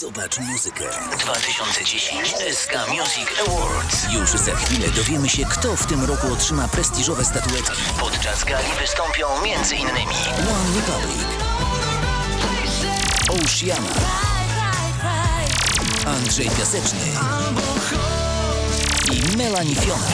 Zobacz muzykę. 2010 SK Music Awards. Już za chwilę dowiemy się, kto w tym roku otrzyma prestiżowe statuetki. Podczas gali wystąpią m.in. One Republic, Oceana, Andrzej Piaseczny i Melanie Fiona.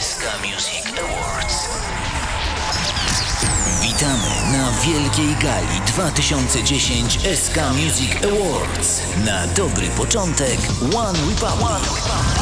SK Music Awards. Witamy na wielkiej gali 2010 SK Music Awards. Na dobry początek One Republic. Zaczynamy!